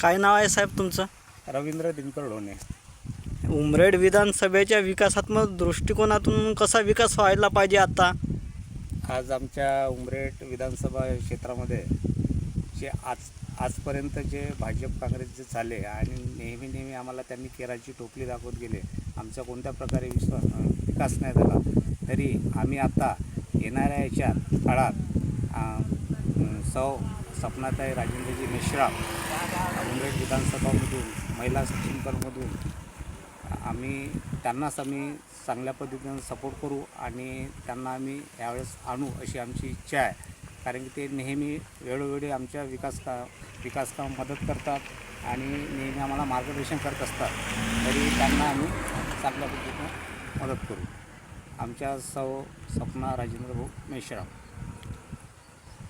काय नाव आहे साहेब तुमचं? रवींद्र दिनकर ढोणे उमरेड विधानसभेच्या विकासात्मक दृष्टिकोनातून कसा विकास व्हायला पाहिजे आता? आज आमच्या उमरेट विधानसभा क्षेत्रामध्ये जे आज आजपर्यंत जे भाजप काँग्रेस जे चालले आणि नेहमी नेहमी आम्हाला त्यांनी केराची टोपली दाखवत गेले आमचा कोणत्या प्रकारे विश्वास विकास नाही झाला. तरी आम्ही आता येणाऱ्या याच्या काळात सौ सपनाताई राजेंद्रजी मेश्राम मुंबई विधानसभामधून महिला सचिनकरमधून आम्ही त्यांनाच आम्ही चांगल्या पद्धतीनं सपोर्ट करू आणि त्यांना आम्ही यावेळेस आणू अशी आमची इच्छा आहे. कारण की ते नेहमी वेळोवेळी आमच्या विकास का विकास काम मदत करतात आणि नेहमी आम्हाला मार्गदर्शन करत असतात. तरी त्यांना आम्ही चांगल्या पद्धतीनं मदत करू. आमच्या सौ सपना राजेंद्र भाऊ मेश्राम.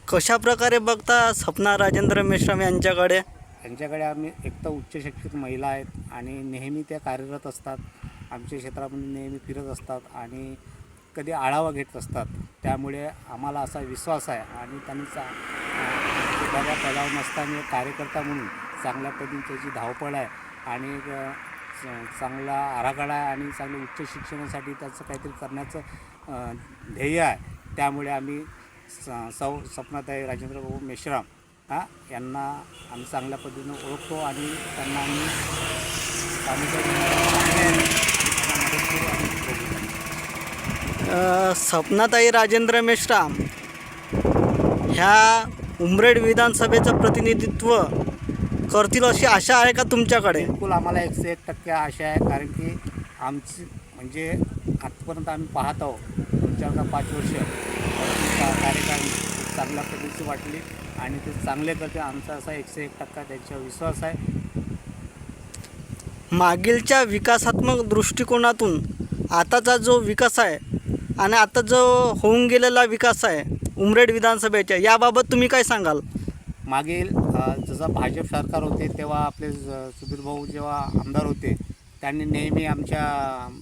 कशा प्रकारे बघता सपना राजेंद्र मेश्राम यांच्याकडे? त्यांच्याकडे आम्ही एक तर उच्च शिक्षित महिला आहेत आणि नेहमी त्या कार्यरत असतात. आमच्या क्षेत्रामध्ये नेहमी फिरत असतात आणि कधी आढावा घेत असतात त्यामुळे आम्हाला असा विश्वास आहे आणि त्यांनी चा एखाद्या नसताना एक कार्यकर्ता म्हणून चांगल्या पद्धतीने त्याची धावपळ आहे आणि चांगला आराखडा आहे आणि चांगलं उच्च शिक्षणासाठी त्याचं काहीतरी करण्याचं ध्येय आहे. त्यामुळे आम्ही स- सौ स्वप्नाताई राजेंद्र भाऊ मेश्राम हा यांना आम्ही चांगल्या पद्धतीनं ओळखतो आणि त्यांना आम्ही चांगल्या मदत करू आणि बघू अ, सपनाताई राजेंद्र मेश्राम ह्या उमरेड विधानसभेचं प्रतिनिधित्व करतील अशी आशा आहे का तुमच्याकडे? बिलकुल आम्हाला एकशे एक टक्के आशा आहे कारण की आमची म्हणजे आजपर्यंत आम्ही पाहत आहोत का पाच वर्ष. का- कार्यकाळ चांगल्या पद्धतीची वाटली आणि ते चांगले करते आमचा असा एकशे एक टक्का त्यांच्यावर विश्वास आहे. मागीलच्या विकासात्मक दृष्टिकोनातून आताचा जो विकास आहे आणि आता जो होऊन गेलेला विकास आहे उमरेड विधानसभेच्या याबाबत तुम्ही काय सांगाल? मागील जसं भाजप सरकार होते तेव्हा आपले सुधीर भाऊ जेव्हा आमदार होते त्यांनी नेहमी आमच्या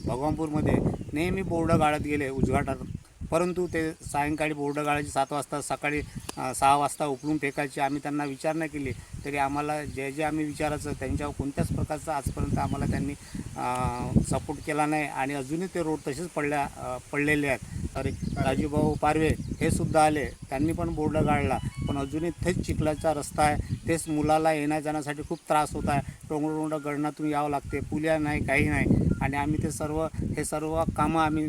भगवानपूरमध्ये नेहमी बोर्ड गाळत गेले उद्घाटन. परंतु ते सायंकाळी बोर्ड गाळायचे सात वाजता सकाळी सहा वाजता उकळून फेकायचे आम्ही त्यांना विचारणा केली तरी आम्हाला जे जे आम्ही विचारायचं त्यांच्यावर कोणत्याच प्रकारचा आजपर्यंत आम्हाला त्यांनी सपोर्ट केला नाही. आणि अजूनही ते रोड तसेच पडल्या पडलेले आहेत. अरे राजूभाऊ पारवे हे सुद्धा आले. त्यांनी पण बोर्ड गाळला. पण अजूनही तेच चिखलाचा रस्ता आहे. तेच मुलाला येण्या जाण्यासाठी खूप त्रास होत आहे. टोंगड टोंगड गडणातून यावं लागते. पुल्या नाही काही नाही. आणि आम्ही ते सर्व हे सर्व कामं आम्ही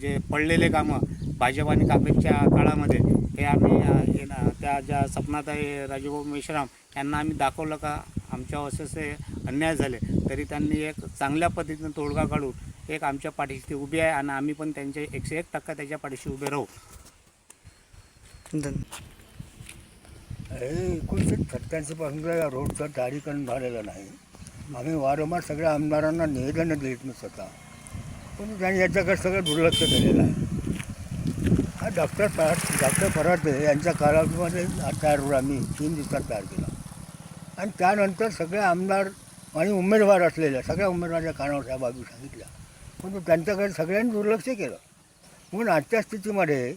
जे पडलेले कामं भाजप आणि काँग्रेसच्या काळामध्ये हे आम्ही हे त्या ज्या सपनाताई राजूभाऊ मेश्राम यांना आम्ही दाखवलं का आमच्यावर असे असे अन्याय झाले तरी त्यांनी एक चांगल्या पद्धतीनं तोडगा काढून एक आमच्या पाठीशी ते उभी आहे आणि आम्ही पण त्यांच्या एकशे एक टक्का त्याच्या पाठीशी उभे राहू. हे एकोणीसशे सत्त्याऐंशीपासून या रोडचं दारीकरण झालेलं नाही. आम्ही वारंवार सगळ्या आमदारांना निवेदनं दिलीत मी स्वतः पण त्यांनी याच्याकडे सगळं दुर्लक्ष केलेलं आहे. डॉक्टर पराठ डॉक्टर पराठे यांच्या काळामध्ये तयार होऊन आम्ही तीन दिवसात तयार केला. आणि त्यानंतर सगळे आमदार आणि उमेदवार असलेल्या सगळ्या उमेदवाराच्या कानावर त्या बाबी सांगितल्या. परंतु त्यांच्याकडे सगळ्यांनी दुर्लक्ष केलं. म्हणून आजच्या स्थितीमध्ये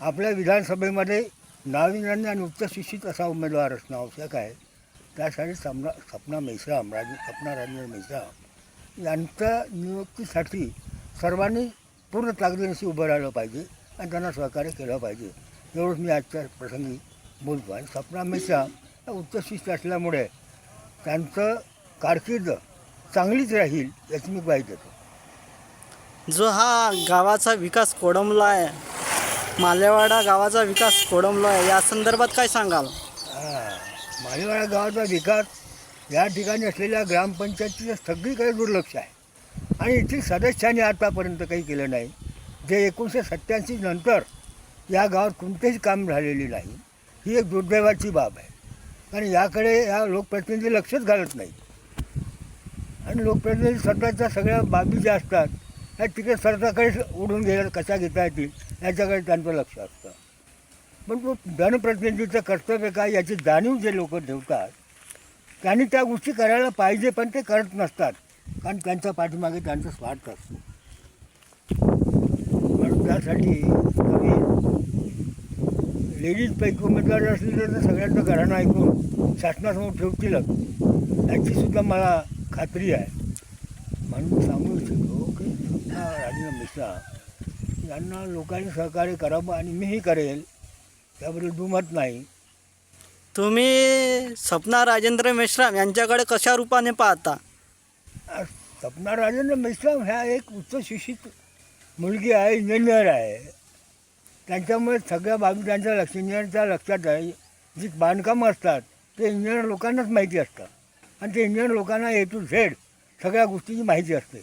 आपल्या विधानसभेमध्ये नाविन्याने आणि उच्च शिक्षित असा उमेदवार असणं आवश्यक आहे. त्यासाठी सपना सपना मेश्राम राज सपना राजेंद्र मेश्राम यांच्या नियुक्तीसाठी सर्वांनी पूर्ण ताकदीनशी उभं राहिलं पाहिजे. आणि त्यांना सहकार्य केलं पाहिजे. एवढंच मी आजच्या प्रसंगी बोलतो. आणि सपना उच्च शिस्त असल्यामुळे त्यांचं कारकीर्द चांगलीच राहील याची मी ग्वाही देतो. जो हा गावाचा विकास कोडमला आहे मालेवाडा गावाचा विकास कोडमला आहे या संदर्भात काय सांगाल? मालेवाडा गावाचा विकास या ठिकाणी असलेल्या ग्रामपंचायतीचं सगळीकडे दुर्लक्ष आहे. आणि येथील सदस्यांनी आतापर्यंत काही केलं नाही. जे एकोणीसशे सत्त्याऐंशी नंतर या गावात कोणतेही काम झालेली नाही ही एक दुर्दैवाची बाब आहे. कारण याकडे या लोकप्रतिनिधी लक्षच घालत नाही आणि लोकप्रतिनिधी स्वतःच्या सगळ्या बाबी ज्या असतात त्या तिकडे सरकारकडेच उडून गेल्या कशा घेता येतील याच्याकडे त्यांचं लक्ष असतं. पण तो जनप्रतिनिधीचं कर्तव्य काय याची जाणीव जे लोक ठेवतात त्यांनी त्या गोष्टी करायला पाहिजे पण ते करत नसतात. कारण त्यांच्या पाठीमागे त्यांचा स्वार्थ असतो. त्यासाठी तुम्ही लेडीज पैकी उमेदवार असले तर सगळ्यांचं घराणं ऐकून शासनासमोर ठेवतीलच याची सुद्धा मला खात्री आहे. म्हणून सांगू इच्छितो की सुद्धा राजेंद्र मिश्रा यांना लोकांनी सहकार्य करावं आणि मीही करेल. त्याबद्दल दुमत नाही. तुम्ही सपना राजेंद्र मेश्राम यांच्याकडे कशा रूपाने पाहता? सपना राजेंद्र मेश्राम ह्या एक उच्च शिक्षित मुलगी आहे इंजिनियर आहे. त्यांच्यामुळे सगळ्या बाबी त्यांच्या लक्ष इंजिनियरच्या लक्षात आहे. जी बांधकामं असतात ते इंजिनियर लोकांनाच माहिती असतात. आणि ते इंजिनियर लोकांना ए टू झेड सगळ्या गोष्टीची माहिती असते.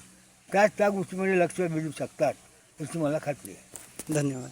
त्याच त्या गोष्टीमध्ये लक्ष भेटू शकतात याची मला खात्री आहे. धन्यवाद.